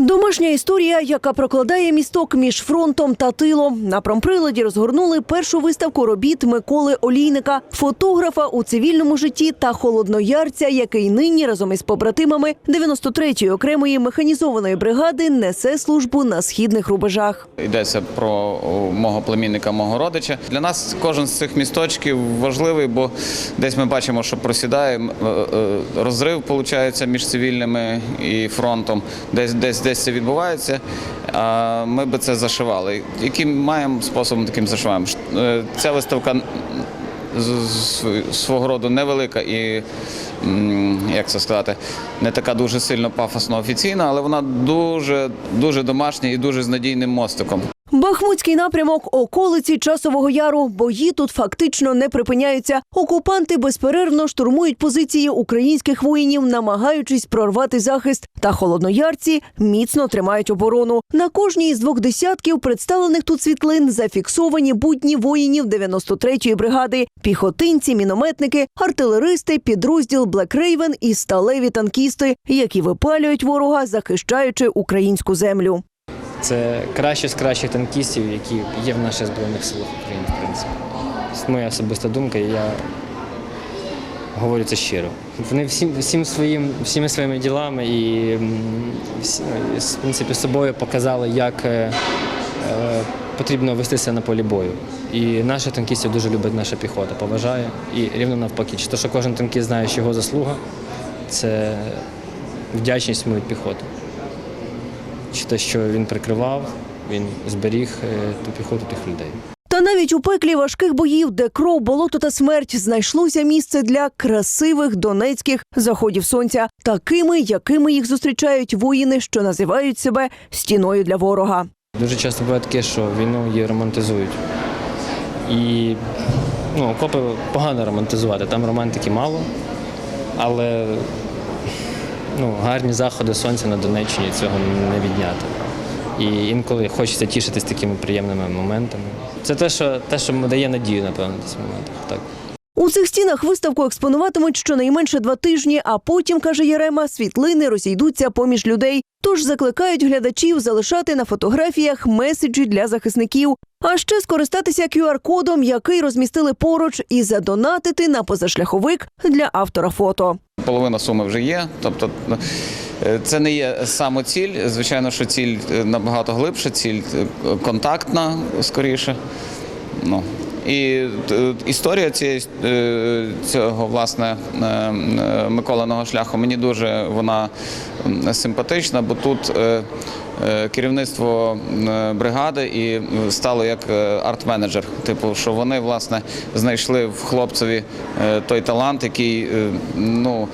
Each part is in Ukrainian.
Домашня історія, яка прокладає місток між фронтом та тилом. На промприладі розгорнули першу виставку робіт Миколи Олійника, фотографа у цивільному житті та холодноярця, який нині разом із побратимами 93-ї окремої механізованої бригади несе службу на східних рубежах. Йдеться про мого племінника, мого родича. Для нас кожен з цих місточків важливий, бо десь ми бачимо, що просідає е, е, розрив, виходить, між цивільними і фронтом. Десь десь десь це відбувається. Ми би це зашивали. Яким маємо способом, таким зашиваємо. Е, Ця виставка свого роду невелика і, як це сказати, не така дуже сильно пафосно офіційна, але вона дуже, дуже домашня і дуже з надійним мостиком. Бахмутський напрямок околиці часового яру. Бої тут фактично не припиняються. Окупанти безперервно штурмують позиції українських воїнів, намагаючись прорвати захист. Та холодноярці міцно тримають оборону. На кожній із двох десятків представлених тут світлин зафіксовані будні воїнів 93-ї бригади, піхотинці, мінометники, артилеристи, підрозділ Black Raven і сталеві танкісти, які випалюють ворога, захищаючи українську землю. Це кращі з кращих танкістів, які є в наших Збройних силах України, в принципі. Це моя особиста думка, і я говорю це щиро. Вони всім, всім своїм, всіми своїми ділами і м, в принципі, собою показали, як е, е, потрібно вестися на полі бою. І наших танкістів дуже любить наша піхота, поважає. І рівно навпаки. То, що кожен танкіст знає, що його заслуга, це вдячність від піхоти чи те, що він прикривав, він зберіг е, ту піхоту тих людей. Та навіть у пеклі важких боїв, де кров, болото та смерть, знайшлося місце для красивих донецьких заходів сонця, такими, якими їх зустрічають воїни, що називають себе стіною для ворога. Дуже часто буває таке, що війну її романтизують. І ну, окопи погано романтизувати, там романтики мало, але ну, гарні заходи сонця на Донеччині цього не відняти. І інколи хочеться тішитись такими приємними моментами. Це те, що, те, що дає надію, напевно, в цих моментах. Так. У цих стінах виставку експонуватимуть щонайменше два тижні, а потім, каже Єрема, світлини розійдуться поміж людей. Тож закликають глядачів залишати на фотографіях меседжі для захисників, а ще скористатися QR-кодом, який розмістили поруч, і задонатити на позашляховик для автора фото. Половина суми вже є. Тобто е, це не є самоціль. Звичайно, що ціль е, набагато глибша, ціль е, контактна скоріше. Ну. І історія цього власне Миколиного шляху мені дуже вона симпатична, бо тут керівництво е, бригади і е, стало як е, арт-менеджер. Типу, що вони власне знайшли в хлопцеві е, той талант, який е, ну.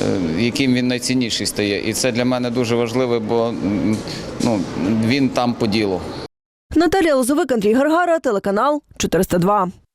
е, Яким він найцінніший стає, і це для мене дуже важливо, бо ну він там по ділу. Наталія Лозовик, Андрій Гаргара, телеканал 402.